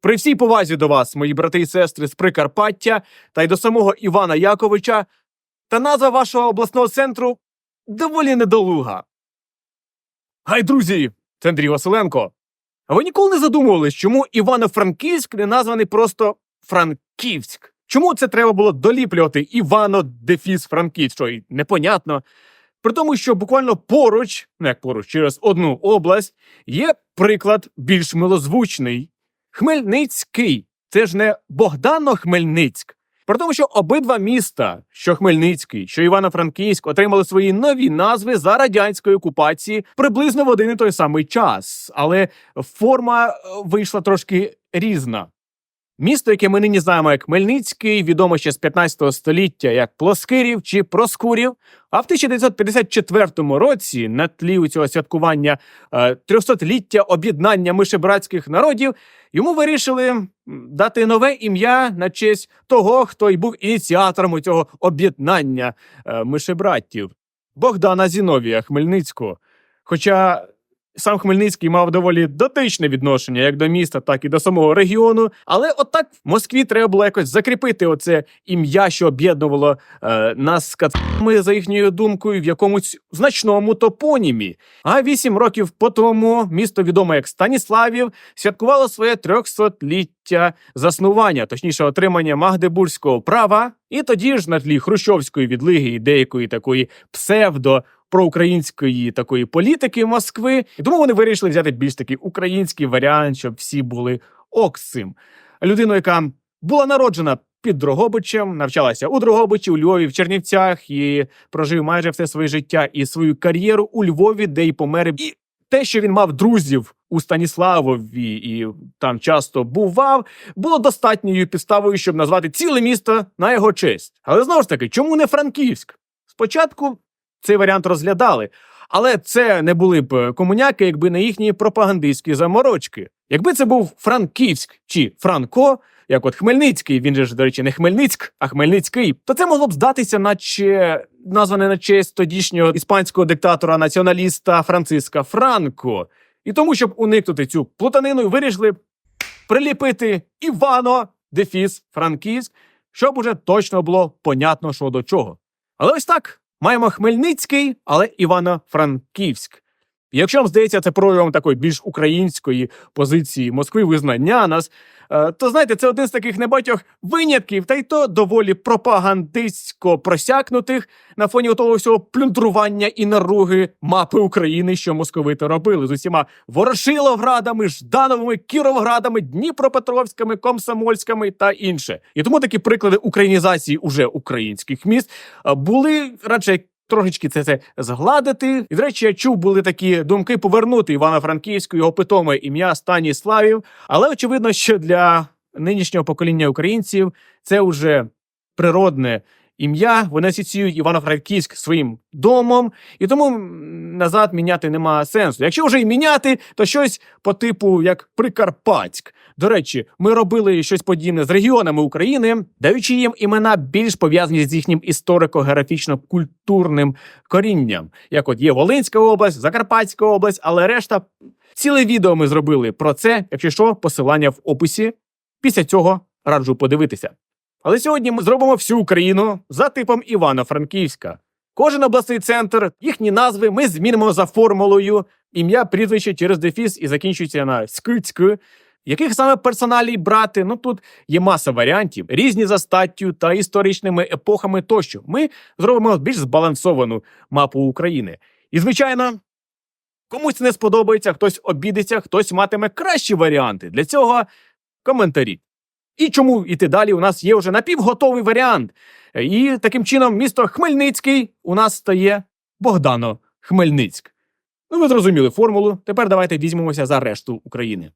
При всій повазі до вас, мої брати і сестри з Прикарпаття, та й до самого Івана Яковича, та назва вашого обласного центру доволі недолуга. Гай, друзі, це Андрій Василенко. А ви ніколи не задумувались, чому Івано-Франківськ не названий просто Франківськ? Чому це треба було доліплювати Івано дефіс Франківськ? Що й непонятно. При тому, що буквально поруч, ну як поруч, через одну область, є приклад більш милозвучний Хмельницький. Це ж не Богдано-Хмельницьк. Про тому, що обидва міста, що Хмельницький, що Івано-Франківськ, отримали свої нові назви за радянської окупації приблизно в один і той самий час, але форма е, вийшла трошки різна. Місто, яке ми нині знаємо як Хмельницький, відомо ще з 15 століття як Плоскирів чи Проскурів. А в 1954 році, на тлі цього святкування е, 300-ліття об'єднання мишебратських народів, йому вирішили дати нове ім'я на честь того, хто й був ініціатором цього об'єднання е, мишебраттів Богдана Зіновія Хмельницького. Хоча сам Хмельницький мав доволі дотичне відношення як до міста, так і до самого регіону. Але отак в Москві треба було якось закріпити оце ім'я, що об'єднувало е, нас з кацами, за їхньою думкою, в якомусь значному топонімі. А вісім років по тому місто відоме як Станіславів святкувало своє 300-ліття заснування, точніше, отримання Магдебурзького права. І тоді ж на тлі хрущовської відлиги і деякої такої псевдо проукраїнської такої політики Москви, і тому вони вирішили взяти більш такий український варіант, щоб всі були ок з цим. Людину, яка була народжена під Дрогобичем, навчалася у Дрогобичі, у Львові, в Чернівцях і прожив майже все своє життя і свою кар'єру у Львові, де й помер. І те, що він мав друзів у Станіславові і там часто бував, було достатньою підставою, щоб назвати ціле місто на його честь. Але знову ж таки, чому не Франківськ? Спочатку цей варіант розглядали. Але це не були б е, комуняки, якби не їхні пропагандистські заморочки. Якби це був Франківськ чи Франко, як от Хмельницький, він же ж, до речі, не Хмельницьк, а Хмельницький, то це могло б здатися, наче назване на честь тодішнього іспанського диктатора націоналіста Франциска Франко. І тому, щоб уникнути цю плутанину, вирішили приліпити Івано дефіс Франківськ, щоб уже точно було понятно, що до чого. Але ось так. Маємо Хмельницький, але Івано-Франківськ. Якщо вам здається, це проявом такої більш української позиції Москви, визнання нас, е, то знаєте, це один з таких небагатьох винятків, та й то доволі пропагандистсько просякнутих на фоні того всього плюндрування і наруги мапи України, що московити робили з усіма Ворошиловградами, Ждановими, Кіровградами, Дніпропетровськими, Комсомольськими та інше. І тому такі приклади українізації уже українських міст е, були радше трошечки це, це згладити. І, до речі, я чув, були такі думки повернути Івано-Франківську його питоме ім'я Станіславів. Але очевидно, що для нинішнього покоління українців це вже природне ім'я. Вони асоціюють Івано-Франківськ своїм домом, і тому назад міняти нема сенсу. Якщо вже і міняти, то щось по типу як Прикарпатськ. До речі, ми робили щось подібне з регіонами України, даючи їм імена більш пов'язані з їхнім історико-географічно-культурним корінням. Як от є Волинська область, Закарпатська область, але решта ціле відео ми зробили про це. Якщо що, посилання в описі. Після цього раджу подивитися. Але сьогодні ми зробимо всю Україну за типом Івано-Франківська. Кожен обласний центр, їхні назви ми змінимо за формулою ім'я, прізвище через дефіс і закінчується на скицьк. Яких саме персоналій брати? Ну тут є маса варіантів, різні за статтю та історичними епохами тощо. Ми зробимо більш збалансовану мапу України. І, звичайно, комусь не сподобається, хтось обідеться, хтось матиме кращі варіанти. Для цього коментарі. І чому йти далі? У нас є вже напівготовий варіант. І таким чином місто Хмельницький у нас стає Богдано Хмельницьк. Ну, ви зрозуміли формулу. Тепер давайте візьмемося за решту України.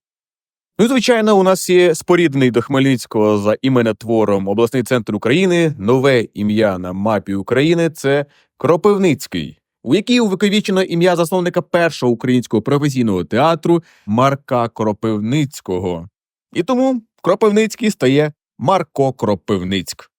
Ну, звичайно, у нас є споріднений до Хмельницького за іменотвором обласний центр України. Нове ім'я на мапі України це Кропивницький, у якій увековічено ім'я засновника першого українського професійного театру Марка Кропивницького. І тому Кропивницький стає Марко Кропивницьк.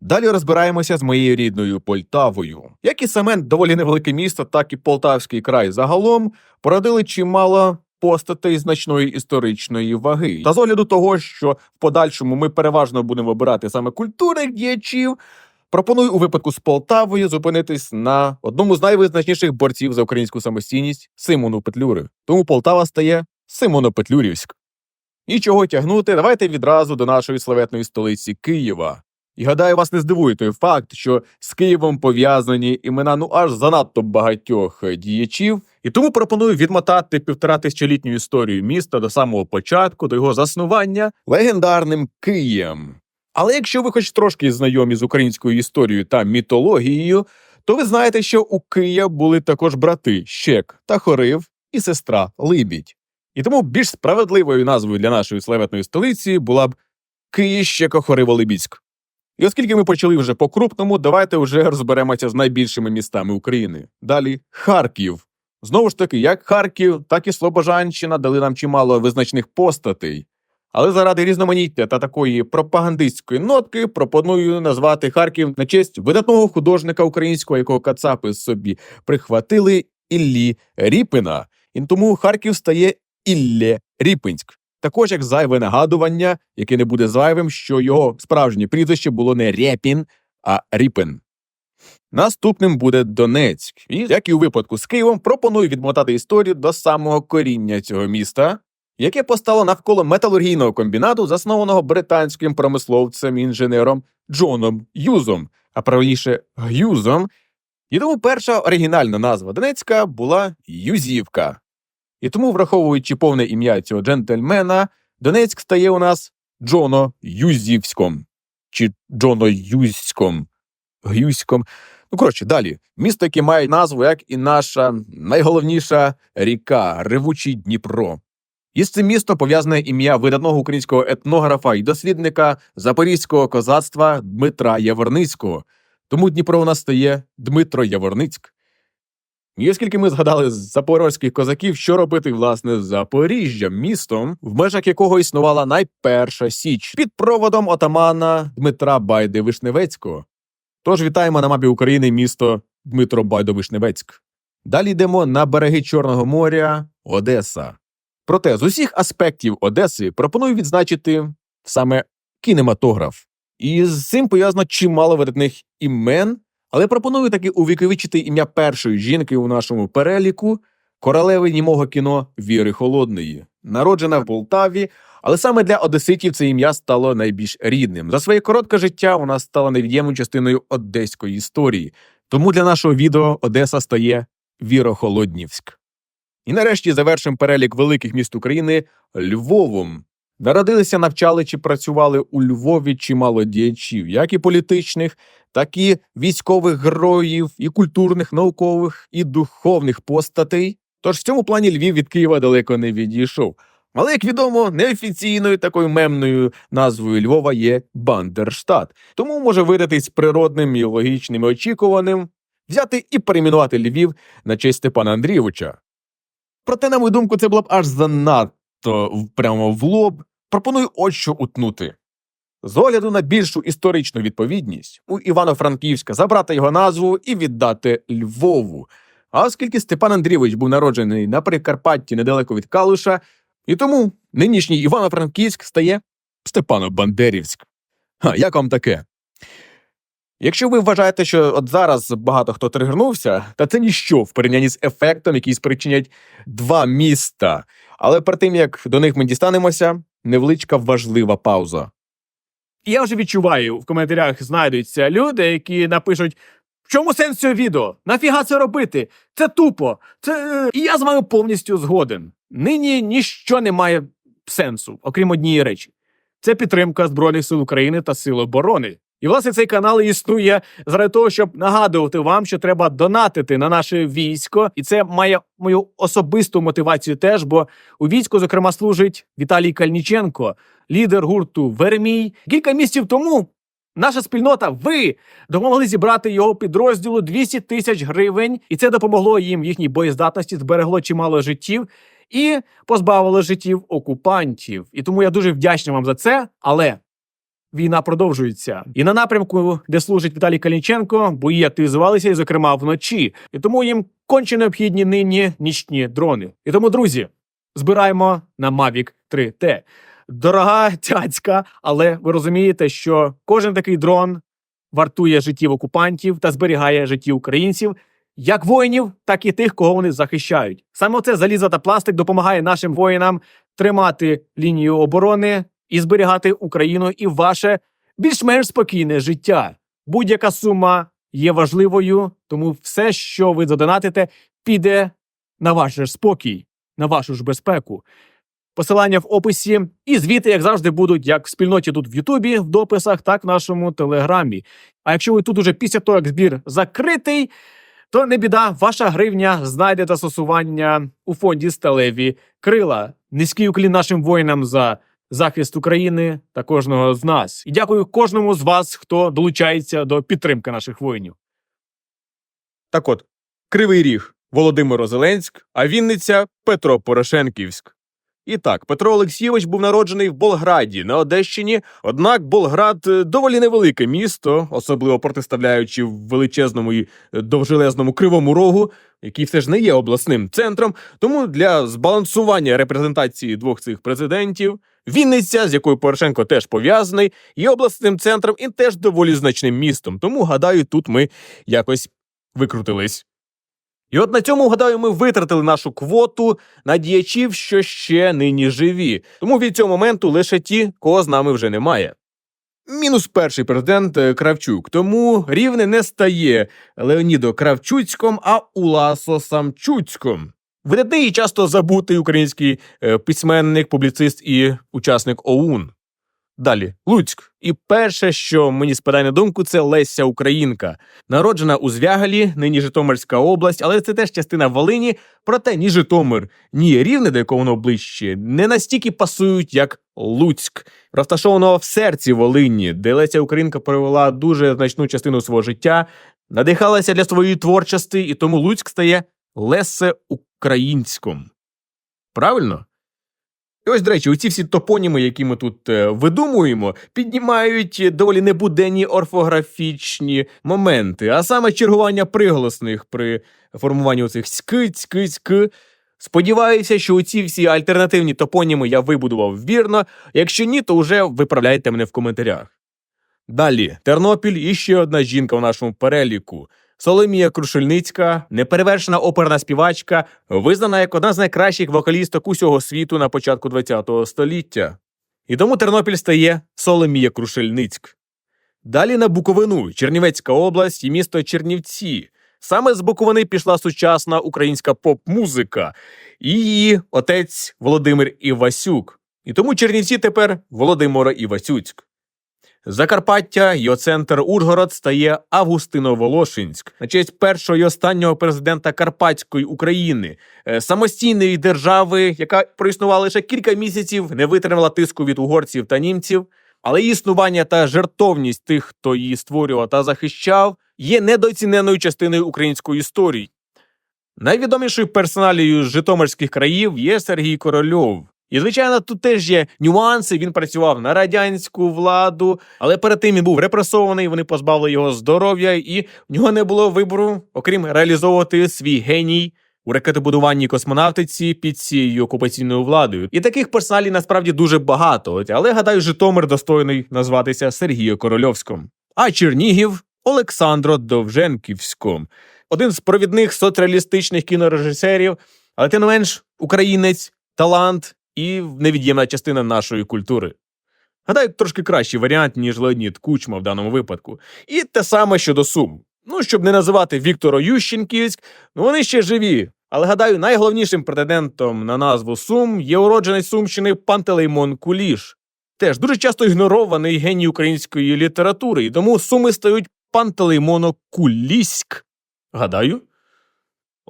Далі розбираємося з моєю рідною Полтавою. Як і саме доволі невелике місто, так і Полтавський край загалом породили чимало постатей значної історичної ваги. Та з огляду того, що в подальшому ми переважно будемо обирати саме культурних діячів. Пропоную у випадку з Полтавою зупинитись на одному з найвизначніших борців за українську самостійність Симону Петлюри. Тому Полтава стає Симоно-Петлюрівськ. І чого тягнути, давайте відразу до нашої славетної столиці Києва. І гадаю, вас не здивує той факт, що з Києвом пов'язані імена ну аж занадто багатьох е, діячів, і тому пропоную відмотати півтора тисячолітню історію міста до самого початку, до його заснування легендарним Києм. Але якщо ви хоч трошки знайомі з українською історією та мітологією, то ви знаєте, що у Кия були також брати Щек та Хорив і сестра Либідь. І тому більш справедливою назвою для нашої славетної столиці була б Київ-Щеко-Хориво-Либідськ. І оскільки ми почали вже по-крупному, давайте вже розберемося з найбільшими містами України. Далі Харків. Знову ж таки, як Харків, так і Слобожанщина дали нам чимало визначних постатей. Але заради різноманіття та такої пропагандистської нотки пропоную назвати Харків на честь видатного художника українського, якого кацапи собі прихватили Іллі Ріпина. І тому Харків стає Іллє Ріпинськ. Також як зайве нагадування, яке не буде зайвим, що його справжнє прізвище було не Рєпін, а Ріпин. Наступним буде Донецьк. І, як і у випадку з Києвом, пропоную відмотати історію до самого коріння цього міста, яке постало навколо металургійного комбінату, заснованого британським промисловцем-інженером Джоном Юзом, а правильніше Гюзом. І тому перша оригінальна назва Донецька була Юзівка. І тому, враховуючи повне ім'я цього джентльмена, Донецьк стає у нас Джоно Юзівськом чи Джоно Юзьком. Гюськом. Ну, коротше, далі. Місто, яке має назву, як і наша найголовніша ріка Ревучий Дніпро. Із цим містом пов'язане ім'я видатного українського етнографа і дослідника запорізького козацтва Дмитра Яворницького. Тому Дніпро у нас стає Дмитро Яворницьк. І оскільки ми згадали з запорозьких козаків, що робити власне з Запоріжжям, містом, в межах якого існувала найперша січ під проводом отамана Дмитра Байди Вишневецького. Тож вітаємо на мапі України місто Дмитро Байдо Вишневецьк. Далі йдемо на береги Чорного моря, Одеса. Проте з усіх аспектів Одеси пропоную відзначити саме кінематограф. І з цим пов'язано чимало видатних імен, але пропоную таки увіковічити ім'я першої жінки у нашому переліку королеви німого кіно Віри Холодної, народжена в Полтаві, але саме для одеситів це ім'я стало найбільш рідним. За своє коротке життя вона стала невід'ємною частиною одеської історії. Тому для нашого відео Одеса стає Вірохолоднівськ. І нарешті завершимо перелік великих міст України Львовом. Народилися, навчали чи працювали у Львові чимало діячів, як і політичних, так і військових героїв, і культурних, наукових, і духовних постатей. Тож в цьому плані Львів від Києва далеко не відійшов. Але, як відомо, неофіційною такою мемною назвою Львова є Бандерштат. Тому може видатись природним і логічним і очікуваним взяти і перейменувати Львів на честь Степана Андрійовича. Проте, на мою думку, це було б аж занадто прямо в лоб. Пропоную ось що утнути. З огляду на більшу історичну відповідність у Івано-Франківська забрати його назву і віддати Львову. А оскільки Степан Андрійович був народжений на Прикарпатті недалеко від Калуша, і тому нинішній Івано-Франківськ стає Степано-Бандерівськ. Ха, як вам таке? Якщо ви вважаєте, що от зараз багато хто тригернувся, та це ніщо в порівнянні з ефектом, який спричинять два міста. Але перед тим як до них ми дістанемося, невеличка важлива пауза. Я вже відчуваю, в коментарях знайдуться люди, які напишуть. В чому сенс цього відео? Нафіга це робити? Це тупо. Це е, і я з вами повністю згоден. Нині ніщо не має сенсу, окрім однієї речі. Це підтримка Збройних сил України та Сил оборони. І власне цей канал існує заради того, щоб нагадувати вам, що треба донатити на наше військо, і це має мою особисту мотивацію теж. Бо у війську, зокрема, служить Віталій Кальніченко, лідер гурту Вермій. Кілька місяців тому наша спільнота, ви допомогли зібрати його підрозділу 200 тисяч гривень, і це допомогло їм в їхній боєздатності, зберегло чимало життів і позбавило життів окупантів. І тому я дуже вдячний вам за це. Але війна продовжується. І на напрямку, де служить Віталій Калінченко, бої активізувалися, і, зокрема, вночі. І тому їм конче необхідні нині нічні дрони. І тому, друзі, збираємо на Mavic 3T. Дорога цяцька, але ви розумієте, що кожен такий дрон вартує життів окупантів та зберігає житті українців, як воїнів, так і тих, кого вони захищають. Саме це залізо та пластик допомагає нашим воїнам тримати лінію оборони і зберігати Україну і ваше більш-менш спокійне життя. Будь-яка сума є важливою, тому все, що ви задонатите, піде на ваш же спокій, на вашу ж безпеку. Посилання в описі, і звіти, як завжди, будуть як в спільноті тут в Ютубі, в дописах, так в нашому телеграмі. А якщо ви тут уже після того, як збір закритий, то не біда, ваша гривня знайде застосування у фонді сталеві крила. Низький уклін нашим воїнам за захист України та кожного з нас. І дякую кожному з вас, хто долучається до підтримки наших воїнів. Так от, Кривий Ріг Володимиро Зеленськ, а Вінниця Петро Порошенківськ. І так, Петро Олексійович був народжений в Болграді на Одещині, однак Болград е, доволі невелике місто, особливо протиставляючи величезному і е, довжелезному кривому рогу, який все ж не є обласним центром. Тому для збалансування репрезентації двох цих президентів Вінниця, з якою Порошенко теж пов'язаний, є обласним центром і теж доволі значним містом. Тому гадаю, тут ми якось викрутились. І от на цьому, гадаю, ми витратили нашу квоту на діячів, що ще нині живі. Тому від цього моменту лише ті, кого з нами вже немає. Мінус перший президент е, Кравчук. Тому рівне не стає Леонідо Кравчуцьком, а Уласо Самчуцьком. Видатний і часто забутий український е, письменник, публіцист і учасник ОУН. Далі Луцьк. І перше, що мені спадає на думку, це Леся Українка, народжена у Звягалі, нині Житомирська область, але це теж частина Волині. Проте ні Житомир, ні Рівне, до якого воно ближче, не настільки пасують, як Луцьк, розташованого в серці Волині, де Леся Українка провела дуже значну частину свого життя, надихалася для своєї творчості, і тому Луцьк стає Лесе Українськом. Правильно? Ось, до речі, оці всі топоніми, які ми тут е, видумуємо, піднімають доволі небуденні орфографічні моменти, а саме чергування приголосних при формуванні оцих ски, цьки, цьки. Сподіваюся, що оці всі альтернативні топоніми я вибудував вірно. Якщо ні, то вже виправляйте мене в коментарях. Далі Тернопіль і ще одна жінка в нашому переліку. Соломія Крушельницька, неперевершена оперна співачка, визнана як одна з найкращих вокалісток усього світу на початку ХХ століття. І тому Тернопіль стає Соломія Крушельницьк. Далі на Буковину, Чернівецька область і місто Чернівці. Саме з Буковини пішла сучасна українська поп-музика і її отець Володимир Івасюк. І тому Чернівці тепер Володимира Івасюцьк. Закарпаття, його центр Ужгород стає Августино-Волошинськ на честь першого і останнього президента Карпатської України, е, самостійної держави, яка проіснувала лише кілька місяців, не витримала тиску від угорців та німців, але її існування та жертовність тих, хто її створював та захищав, є недооціненою частиною української історії. Найвідомішою персоналією з Житомирських країв є Сергій Корольов. І, звичайно, тут теж є нюанси. Він працював на радянську владу, але перед тим він був репресований. Вони позбавили його здоров'я, і в нього не було вибору, окрім реалізовувати свій геній у ракетобудуванні космонавтиці під цією окупаційною владою. І таких персоналів насправді дуже багато. Але гадаю, Житомир достойний назватися Сергію Корольовським. А Чернігів Олександро Довженківськом, один з провідних соцреалістичних кінорежисерів, але тим не менш українець, талант і невід'ємна частина нашої культури. Гадаю, трошки кращий варіант, ніж Леонід Кучма в даному випадку. І те саме щодо Сум. Ну, щоб не називати Віктора Ющенківськ, ну вони ще живі. Але гадаю, найголовнішим претендентом на назву Сум є уродженець Сумщини Пантелеймон Куліш. Теж дуже часто ігнорований геній української літератури, і тому суми стають Пантелеймоно Куліськ. Гадаю.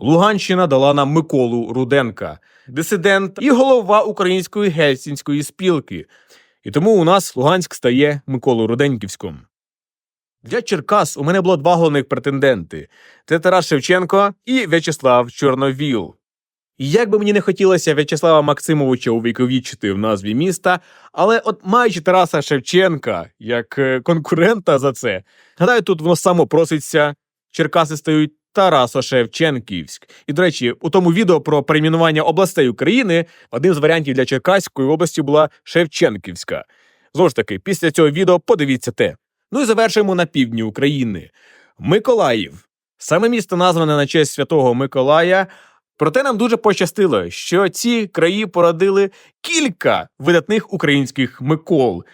Луганщина дала нам Миколу Руденка, дисидент і голова української гельсінської спілки. І тому у нас Луганськ стає Миколою Руденківським. Для Черкас у мене було два головних претенденти: це Тарас Шевченко і В'ячеслав Чорновіл. І як би мені не хотілося В'ячеслава Максимовича увіковічити в назві міста, але от маючи Тараса Шевченка як е, конкурента за це, гадаю, тут воно само проситься. Черкаси стають Тарасо-Шевченківськ. І, до речі, у тому відео про перейменування областей України одним з варіантів для Черкаської області була Шевченківська. Знову ж таки, після цього відео подивіться те. Ну і завершуємо на півдні України. Миколаїв. Саме місто назване на честь святого Миколая. Проте нам дуже пощастило, що ці краї породили кілька видатних українських Микол.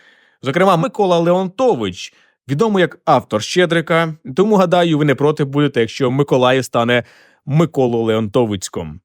Зокрема, Микола Леонтович, відомий як автор Щедрика. Тому гадаю, ви не проти будете, якщо Миколаїв стане Миколу Леонтовицьком.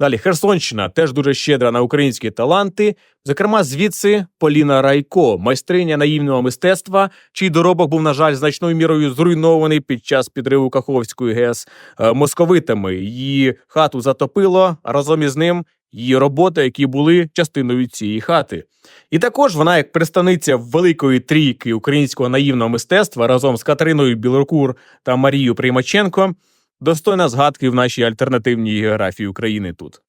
Далі Херсонщина теж дуже щедра на українські таланти. Зокрема, звідси Поліна Райко, майстриня наївного мистецтва, чий доробок був, на жаль, значною мірою зруйнований під час підриву Каховської ГЕС е, московитами. Її хату затопило, а разом із ним її роботи, які були частиною цієї хати. І також вона, як представниця великої трійки українського наївного мистецтва, разом з Катериною Білокур та Марією Приймаченко, достойна згадки в нашій альтернативній географії України тут.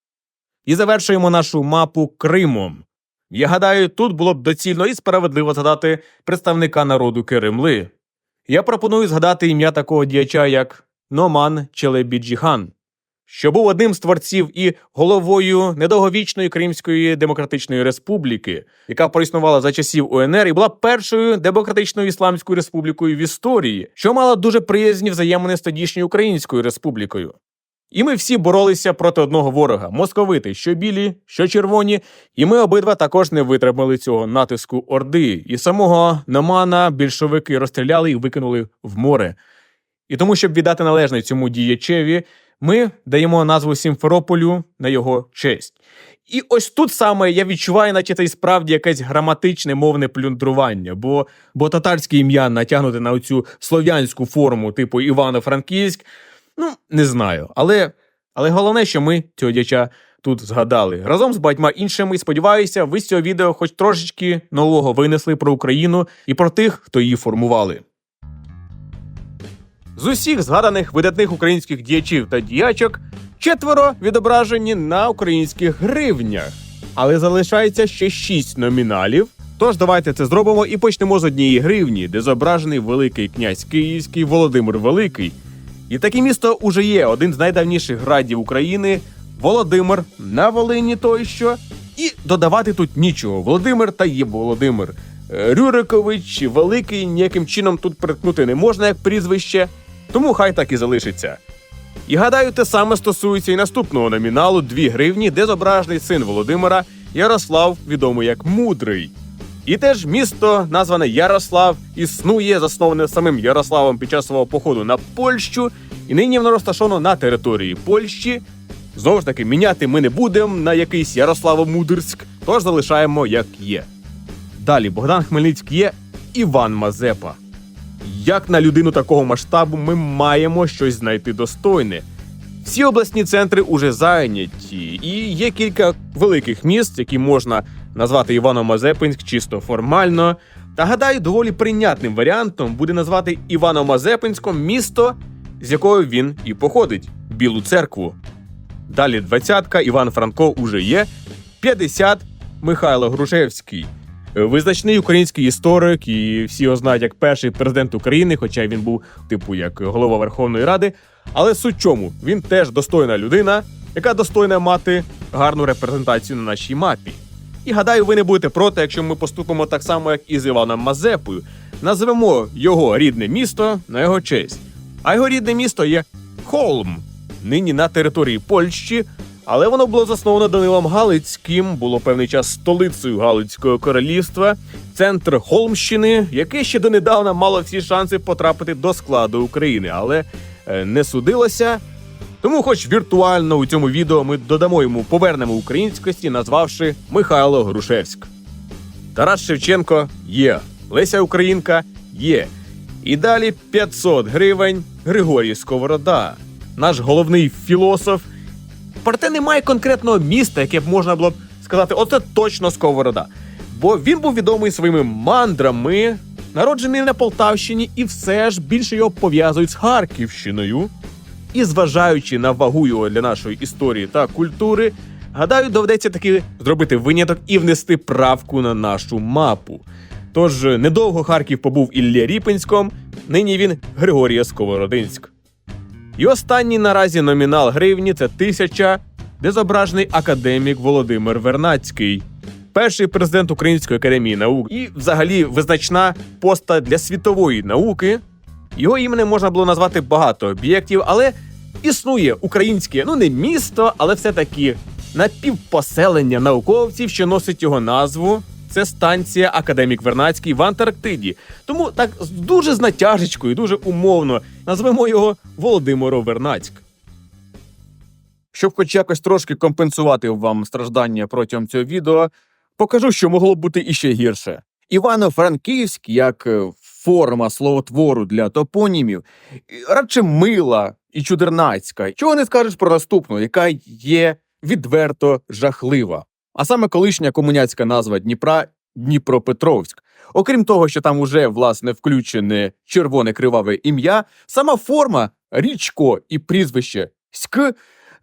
І завершуємо нашу мапу Кримом. Я гадаю, тут було б доцільно і справедливо згадати представника народу Керемли. Я пропоную згадати ім'я такого діяча, як Номан Челебіджіхан, що був одним з творців і головою недовговічної Кримської демократичної республіки, яка проіснувала за часів УНР і була першою демократичною ісламською республікою в історії, що мала дуже приязні взаємини з тодішньою Українською республікою. І ми всі боролися проти одного ворога московити, що білі, що червоні, і ми обидва також не витримали цього натиску орди. І самого Номана більшовики розстріляли і викинули в море. І тому, щоб віддати належне цьому діячеві, ми даємо назву Сімферополю на його честь. І ось тут саме я відчуваю, наче це і справді якесь граматичне мовне плюндрування, бо, бо татарське ім'я натягнути на оцю слов'янську форму, типу Івано-Франківськ, ну не знаю. Але, але головне, що ми цього дяча тут згадали. Разом з багатьма іншими, сподіваюся, ви з цього відео хоч трошечки нового винесли про Україну і про тих, хто її формували. З усіх згаданих видатних українських діячів та діячок четверо відображені на українських гривнях, але залишається ще шість номіналів. Тож давайте це зробимо і почнемо з однієї гривні, де зображений Великий князь Київський Володимир Великий. І таке місто уже є один з найдавніших градів України Володимир на Волині той що. І додавати тут нічого. Володимир та є Володимир. Е, Рюрикович Великий ніяким чином тут приткнути не можна як прізвище, тому хай так і залишиться. І гадаю, те саме стосується і наступного номіналу 2 гривні, де зображений син Володимира Ярослав, відомий як Мудрий. І теж місто, назване Ярослав, існує, засноване самим Ярославом під час свого походу на Польщу, і нині воно розташовано на території Польщі. Знову ж таки, міняти ми не будемо на якийсь Ярославо-Мудерськ, тож залишаємо як є. Далі Богдан Хмельницький є Іван Мазепа. Як на людину такого масштабу ми маємо щось знайти достойне. Всі обласні центри уже зайняті, і є кілька великих міст, які можна назвати Івано-Мазепинськ чисто формально. Та гадаю, доволі прийнятним варіантом буде назвати Івано-Мазепинськом місто, з якого він і походить Білу церкву. Далі двадцятка Іван Франко уже є. 50 Михайло Грушевський. Визначний український історик, і всі його знають як перший президент України, хоча він був, типу, як голова Верховної Ради. Але суть чому він теж достойна людина, яка достойна мати гарну репрезентацію на нашій мапі. І гадаю, ви не будете проти, якщо ми поступимо так само, як і з Іваном Мазепою. Назвемо його рідне місто на його честь. А його рідне місто є Холм, нині на території Польщі, але воно було засновано Данилом Галицьким, було певний час столицею Галицького королівства, центр Холмщини, яке ще донедавна мало всі шанси потрапити до складу України, але е, не судилося. Тому, хоч віртуально у цьому відео ми додамо йому повернемо українськості, назвавши Михайло Грушевськ. Тарас Шевченко є. Леся Українка є. І далі 500 гривень Григорій Сковорода, наш головний філософ. Проте немає конкретного міста, яке б можна було б сказати, оце точно Сковорода. Бо він був відомий своїми мандрами, народжений на Полтавщині, і все ж більше його пов'язують з Харківщиною. І зважаючи на вагу його для нашої історії та культури, гадаю, доведеться таки зробити виняток і внести правку на нашу мапу. Тож недовго Харків побув Ілля Ріпинськом, нині він Григорія Сковородинськ. І останній наразі номінал гривні це тисяча, де зображений академік Володимир Вернацький, перший президент Української академії наук і, взагалі, визначна поста для світової науки. Його іменем можна було назвати багато об'єктів, але існує українське, ну не місто, але все-таки напівпоселення науковців, що носить його назву. Це станція Академік Вернацький в Антарктиді. Тому так дуже з натяжечкою, дуже умовно назвемо його Володимиро Вернацьк. Щоб хоч якось трошки компенсувати вам страждання протягом цього відео, покажу, що могло б бути іще гірше. Івано-Франківськ, як е, форма словотвору для топонімів, радше мила і чудернацька. Чого не скажеш про наступну, яка є відверто жахлива. А саме колишня комуняцька назва Дніпра Дніпропетровськ. Окрім того, що там уже власне включене червоне криваве ім'я, сама форма річко і прізвище Ськ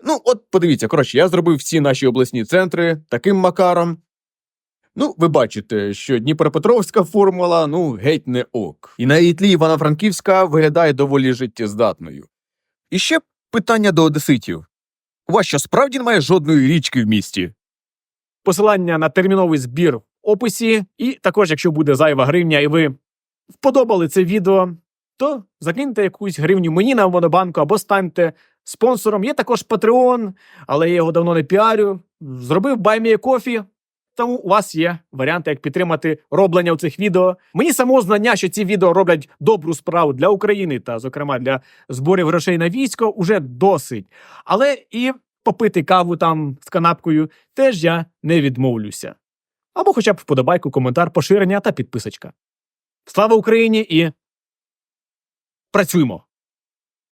Ну, от подивіться, коротше, я зробив всі наші обласні центри таким макаром. Ну, ви бачите, що Дніпропетровська формула, ну, геть не ок. І на її тлі Івано-Франківська виглядає доволі життєздатною. І ще питання до одеситів. У вас що справді немає жодної річки в місті? Посилання на терміновий збір в описі, і також, якщо буде зайва гривня, і ви вподобали це відео, то закиньте якусь гривню мені на монобанку або станьте спонсором. Є також Patreon, але я його давно не піарю. Зробив Кофі. Тому у вас є варіанти, як підтримати роблення у цих відео. Мені самого знання, що ці відео роблять добру справу для України та, зокрема, для зборів грошей на військо, уже досить. Але і попити каву там з канапкою теж я не відмовлюся. Або хоча б вподобайку, коментар, поширення та підписочка. Слава Україні і працюємо!